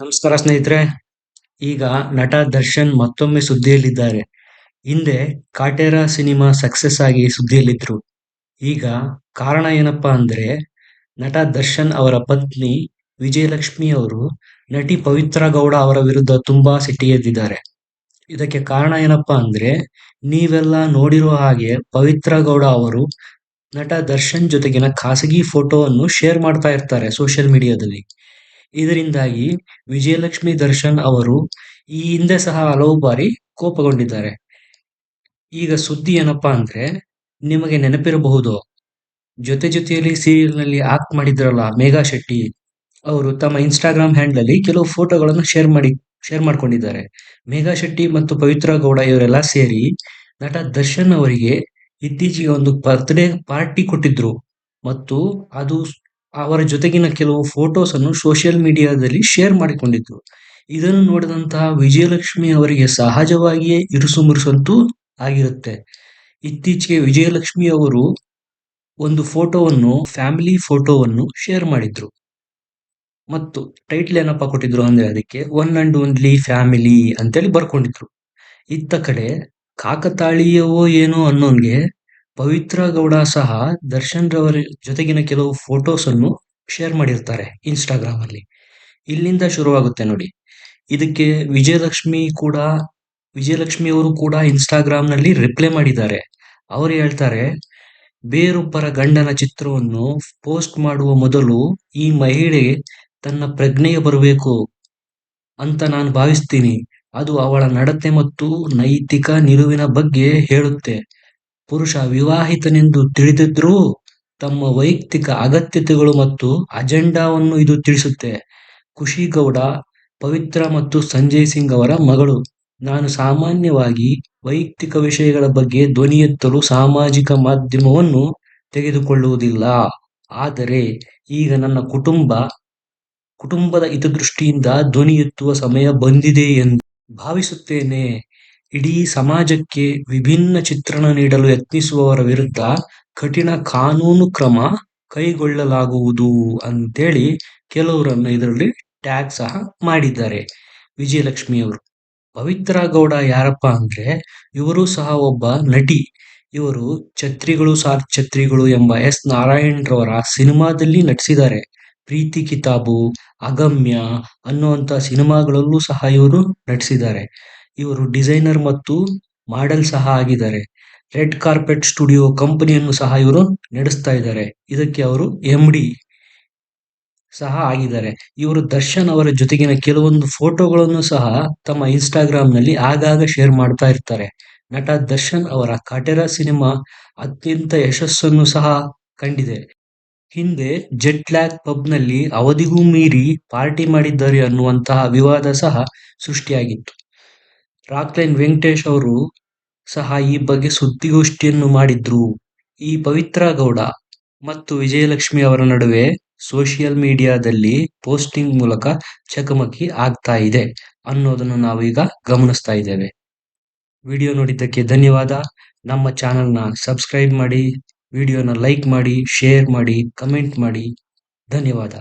ನಮಸ್ಕಾರ ಸ್ನೇಹಿತರೆ. ಈಗ ನಟ ದರ್ಶನ್ ಮತ್ತೊಮ್ಮೆ ಸುದ್ದಿಯಲ್ಲಿದ್ದಾರೆ. ಹಿಂದೆ ಕಾಟೇರ ಸಿನಿಮಾ ಸಕ್ಸಸ್ ಆಗಿ ಸುದ್ದಿಯಲ್ಲಿದ್ರು. ಈಗ ಕಾರಣ ಏನಪ್ಪಾ ಅಂದ್ರೆ, ನಟ ದರ್ಶನ್ ಅವರ ಪತ್ನಿ ವಿಜಯಲಕ್ಷ್ಮಿ ಅವರು ನಟಿ ಪವಿತ್ರ ಗೌಡ ಅವರ ವಿರುದ್ಧ ತುಂಬಾ ಸಿಟ್ಟಿಗೆದ್ದಿದ್ದಾರೆ ಇದಕ್ಕೆ ಕಾರಣ ಏನಪ್ಪಾ ಅಂದ್ರೆ, ನೀವೆಲ್ಲ ನೋಡಿರೋ ಹಾಗೆ ಪವಿತ್ರ ಗೌಡ ಅವರು ನಟ ದರ್ಶನ್ ಜೊತೆಗಿನ ಖಾಸಗಿ ಫೋಟೋವನ್ನು ಶೇರ್ ಮಾಡ್ತಾ ಇರ್ತಾರೆ ಸೋಷಿಯಲ್ ಮೀಡಿಯಾದಲ್ಲಿ. ಇದರಿಂದಾಗಿ ವಿಜಯಲಕ್ಷ್ಮಿ ದರ್ಶನ್ ಅವರು ಈ ಹಿಂದೆ ಸಹ ಹಲವು ಬಾರಿ ಕೋಪಗೊಂಡಿದ್ದಾರೆ. ಈಗ ಸುದ್ದಿ ಏನಪ್ಪಾ ಅಂದ್ರೆ ನಿಮಗೆ ನೆನಪಿರಬಹುದು, ಜೊತೆ ಜೊತೆಯಲ್ಲಿ ಸೀರಿಯಲ್ನಲ್ಲಿ ಆಕ್ಟ್ ಮಾಡಿದ್ರಲ್ಲ ಮೇಘಾ ಶೆಟ್ಟಿ, ಅವರು ತಮ್ಮ ಇನ್ಸ್ಟಾಗ್ರಾಮ್ ಹ್ಯಾಂಡಲ್ ಅಲ್ಲಿ ಕೆಲವು ಫೋಟೋಗಳನ್ನು ಶೇರ್ ಮಾಡಿ, ಶೇರ್ ಮಾಡ್ಕೊಂಡಿದ್ದಾರೆ. ಮೇಘಾ ಶೆಟ್ಟಿ ಮತ್ತು ಪವಿತ್ರ ಗೌಡ ಇವರೆಲ್ಲ ಸೇರಿ ನಟ ದರ್ಶನ್ ಅವರಿಗೆ ಇತ್ತೀಚೆಗೆ ಒಂದು ಬರ್ತ್ಡೇ ಪಾರ್ಟಿ ಕೊಟ್ಟಿದ್ರು. ಮತ್ತು ಅದು ಅವರ ಜೊತೆಗಿನ ಕೆಲವು ಫೋಟೋಸ್ ಅನ್ನು ಸೋಷಿಯಲ್ ಮೀಡಿಯಾದಲ್ಲಿ ಶೇರ್ ಮಾಡಿಕೊಂಡಿದ್ರು. ಇದನ್ನು ನೋಡಿದಂತಹ ವಿಜಯಲಕ್ಷ್ಮಿ ಅವರಿಗೆ ಸಹಜವಾಗಿಯೇ ಇರುಸು ಮುರುಸಂತೂ ಆಗಿರುತ್ತೆ. ಇತ್ತೀಚೆಗೆ ವಿಜಯಲಕ್ಷ್ಮಿ ಅವರು ಒಂದು ಫೋಟೋವನ್ನು ಫ್ಯಾಮಿಲಿ ಫೋಟೋವನ್ನು ಶೇರ್ ಮಾಡಿದ್ರು. ಮತ್ತು ಟೈಟ್ಲ್ ಏನಪ್ಪ ಕೊಟ್ಟಿದ್ರು ಅಂದ್ರೆ ಅದಕ್ಕೆ ಒನ್ ಅಂಡ್ ಓನ್ಲಿ ಫ್ಯಾಮಿಲಿ ಅಂತೇಳಿ ಬರ್ಕೊಂಡಿದ್ರು. ಇತ್ತ ಕಡೆ, ಕಾಕತಾಳೀಯವೋ ಏನೋ ಅನ್ನೋನ್ಗೆ ಪವಿತ್ರ ಗೌಡ ಸಹ ದರ್ಶನ್ ರವರ ಜೊತೆಗಿನ ಕೆಲವು ಫೋಟೋಸ್ ಅನ್ನು ಶೇರ್ ಮಾಡಿರ್ತಾರೆ ಇನ್ಸ್ಟಾಗ್ರಾಮ್ ಅಲ್ಲಿ. ಇಲ್ಲಿಂದ ಶುರುವಾಗುತ್ತೆ ನೋಡಿ. ಇದಕ್ಕೆ ವಿಜಯಲಕ್ಷ್ಮಿ ಕೂಡ, ವಿಜಯಲಕ್ಷ್ಮಿ ಅವರು ಕೂಡ ಇನ್ಸ್ಟಾಗ್ರಾಮ್ನಲ್ಲಿ ರಿಪ್ಲೈ ಮಾಡಿದ್ದಾರೆ. ಅವರು ಹೇಳ್ತಾರೆ, ಬೇರೊಬ್ಬರ ಗಂಡನ ಚಿತ್ರವನ್ನು ಪೋಸ್ಟ್ ಮಾಡುವ ಮೊದಲು ಈ ಮಹಿಳೆ ತನ್ನ ಪ್ರಜ್ಞೆಗೆ ಬರಬೇಕು ಅಂತ ನಾನು ಭಾವಿಸ್ತೀನಿ. ಅದು ಅವಳ ನಡತೆ ಮತ್ತು ನೈತಿಕ ನಿಲುವಿನ ಬಗ್ಗೆ ಹೇಳುತ್ತೆ. ಪುರುಷ ವಿವಾಹಿತನೆಂದು ತಿಳಿದಿದ್ರೂ ತಮ್ಮ ವೈಯಕ್ತಿಕ ಅಗತ್ಯತೆಗಳು ಮತ್ತು ಅಜೆಂಡಾವನ್ನು ಇದು ತಿಳಿಸುತ್ತೆ. ಖುಷಿ ಗೌಡ ಪವಿತ್ರ ಮತ್ತು ಸಂಜಯ್ ಸಿಂಗ್ ಅವರ ಮಗಳು. ನಾನು ಸಾಮಾನ್ಯವಾಗಿ ವೈಯಕ್ತಿಕ ವಿಷಯಗಳ ಬಗ್ಗೆ ಧ್ವನಿ ಎತ್ತಲು ಸಾಮಾಜಿಕ ಮಾಧ್ಯಮವನ್ನು ತೆಗೆದುಕೊಳ್ಳುವುದಿಲ್ಲ. ಆದರೆ ಈಗ ನನ್ನ ಕುಟುಂಬ, ಕುಟುಂಬದ ಹಿತದೃಷ್ಟಿಯಿಂದ ಧ್ವನಿ ಎತ್ತುವ ಸಮಯ ಬಂದಿದೆ ಎಂದು ಭಾವಿಸುತ್ತೇನೆ. ಇಡೀ ಸಮಾಜಕ್ಕೆ ವಿಭಿನ್ನ ಚಿತ್ರಣ ನೀಡಲು ಯತ್ನಿಸುವವರ ವಿರುದ್ಧ ಕಠಿಣ ಕಾನೂನು ಕ್ರಮ ಕೈಗೊಳ್ಳಲಾಗುವುದು ಅಂತೇಳಿ ಕೆಲವರನ್ನು ಇದರಲ್ಲಿ ಟ್ಯಾಗ್ ಸಹ ಮಾಡಿದ್ದಾರೆ. ವಿಜಯಲಕ್ಷ್ಮಿ ಅವರು ಪವಿತ್ರ ಗೌಡ ಯಾರಪ್ಪ ಅಂದ್ರೆ ಇವರು ಸಹ ಒಬ್ಬ ನಟಿ. ಇವರು ಛತ್ರಿಗಳು ಸಾರ್ ಛತ್ರಿಗಳು ಎಂಬ ಎಸ್ ನಾರಾಯಣ್ ರವರ ಸಿನಿಮಾದಲ್ಲಿ ನಟಿಸಿದ್ದಾರೆ. ಪ್ರೀತಿ ಕಿತಾಬು, ಅಗಮ್ಯ ಅನ್ನುವಂತ ಸಿನಿಮಾಗಳಲ್ಲೂ ಸಹ ಇವರು ನಟಿಸಿದ್ದಾರೆ. ಇವರು ಡಿಸೈನರ್ ಮತ್ತು ಮಾಡೆಲ್ ಸಹ ಆಗಿದ್ದಾರೆ. ರೆಡ್ ಕಾರ್ಪೆಟ್ ಸ್ಟುಡಿಯೋ ಕಂಪನಿಯನ್ನು ಸಹ ಇವರು ನಡೆಸ್ತಾ ಇದ್ದಾರೆ. ಇದಕ್ಕೆ ಅವರು ಎಂ ಡಿ ಸಹ ಆಗಿದ್ದಾರೆ. ಇವರು ದರ್ಶನ್ ಅವರ ಜೊತೆಗಿನ ಕೆಲವೊಂದು ಫೋಟೋಗಳನ್ನು ಸಹ ತಮ್ಮ ಇನ್ಸ್ಟಾಗ್ರಾಮ್ನಲ್ಲಿ ಆಗಾಗ ಶೇರ್ ಮಾಡ್ತಾ ಇರ್ತಾರೆ. ನಟ ದರ್ಶನ್ ಅವರ ಕಟೇರಾ ಸಿನಿಮಾ ಅತ್ಯಂತ ಯಶಸ್ಸನ್ನು ಸಹ ಕಂಡಿದೆ. ಹಿಂದೆ ಜೆಟ್ ಲ್ಯಾಕ್ ಪಬ್ನಲ್ಲಿ ಅವಧಿಗೂ ಮೀರಿ ಪಾರ್ಟಿ ಮಾಡಿದ್ದಾರೆ ಅನ್ನುವಂತಹ ವಿವಾದ ಸಹ ಸೃಷ್ಟಿಯಾಗಿತ್ತು. ರಾಕ್ಲೈನ್ ವೆಂಕಟೇಶ್ ಅವರು ಸಹ ಈ ಬಗ್ಗೆ ಸುದ್ದಿಗೋಷ್ಠಿಯನ್ನು ಮಾಡಿದ್ರು. ಈ ಪವಿತ್ರ ಗೌಡ ಮತ್ತು ವಿಜಯಲಕ್ಷ್ಮಿ ಅವರ ನಡುವೆ ಸೋಷಿಯಲ್ ಮೀಡಿಯಾದಲ್ಲಿ ಪೋಸ್ಟಿಂಗ್ ಮೂಲಕ ಚಕಮಕಿ ಆಗ್ತಾ ಇದೆ ಅನ್ನೋದನ್ನು ನಾವೀಗ ಗಮನಿಸ್ತಾ ಇದ್ದೇವೆ. ವಿಡಿಯೋ ನೋಡಿದ್ದಕ್ಕೆ ಧನ್ಯವಾದ. ನಮ್ಮ ಚಾನೆಲ್ನ ಸಬ್ಸ್ಕ್ರೈಬ್ ಮಾಡಿ, ವಿಡಿಯೋನ ಲೈಕ್ ಮಾಡಿ, ಶೇರ್ ಮಾಡಿ, ಕಮೆಂಟ್ ಮಾಡಿ. ಧನ್ಯವಾದ.